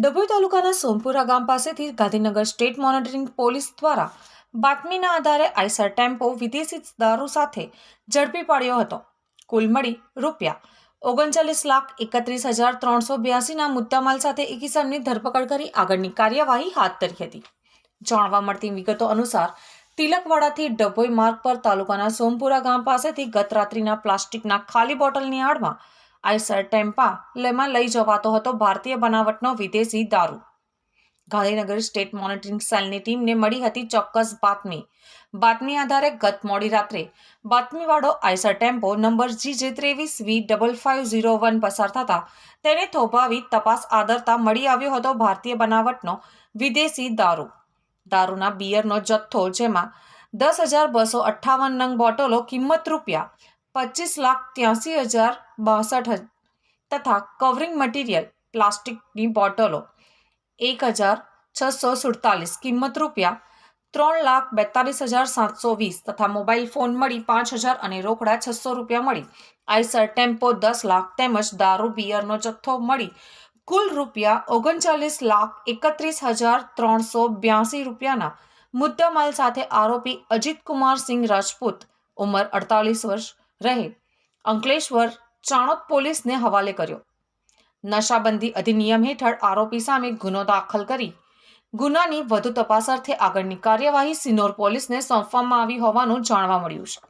ડભોઈ તાલુકાના સોમપુરા ગામ પાસેથી ગાંધીનગર સ્ટેટ મોનિટરિંગ પોલીસ દ્વારા બાતમીના આધારે આઈસર ટેમ્પો વિદેશી દારૂ સાથે ઝડપી પાડ્યો હતો. કુલ મળી રૂપિયા ઓગણચાલીસ લાખ એકત્રીસ હજાર ત્રણસો બ્યાસીના મુદ્દામાલ સાથે ઇકીસમની ધરપકડ કરી આગળની કાર્યવાહી હાથ ધરી હતી. જાણવા મળતી વિગતો અનુસાર, તિલકવાડાથી ડભોઈ માર્ગ પર તાલુકાના સોમપુરા ગામ પાસેથી ગત રાત્રિના પ્લાસ્ટિકના ખાલી બોટલની આડમાં આઈસર ટેમ્પા લેમાં લઈ જવાતો હતો ભારતીય બનાવટનો વિદેશી દારૂ. ગાંધીનગર સ્ટેટ મોનિટરિંગ સેલની ટીમને મળી હતી ચોક્કસ બાતમી. બાતમી આધારે ગત મોડી રાત્રે બાતમીવાળો આઈસર ટેમ્પો નંબર જીજે ત્રેવીસ V double five zero one પસાર થતા તેને થોભાવી તપાસ આદરતા મળી આવ્યો હતો ભારતીય બનાવટનો વિદેશી દારૂ. દારૂના બિયરનો જથ્થો જેમાં દસ હજાર બસો અઠ્ઠાવન નંગ બોટલો કિંમત રૂપિયા પચીસ લાખ ત્યાસી હજાર બાસઠ તથા કવરિંગ મટીરિયલ પ્લાસ્ટિકની બોટલો, એક હજાર છસો સુડતાલીસ, કિંમત રૂપિયા ત્રણ લાખ બેતાલીસ હજાર સાતસો વીસ, તથા મોબાઈલ ફોન મળી પાંચ હજાર અને રોકડા છસો રૂપિયા મળી. આઈસર ટેમ્પો દસ લાખ, તેમજ દારૂ બિયરનો જથ્થો મળી. કુલ રૂપિયા ઓગણચાલીસ લાખ એકત્રીસ હજાર ત્રણસો બ્યાસી રૂપિયાના મુદ્દામાલ સાથે આરોપી અજીત કુમાર સિંહ રાજપૂત, ઉંમર અડતાલીસ વર્ષ રહે. અંકલેશ્વર ચાણોદ પોલીસને હવાલે કર્યો. નશાબંધી અધિનિયમ હેઠળ આરોપી સામે ગુનો દાખલ કરી. ગુનાની વધુ તપાસ અર્થે આગળની કાર્યવાહી સિનોર પોલીસને સોંપવામાં આવી હોવાનું જાણવા મળ્યું છે.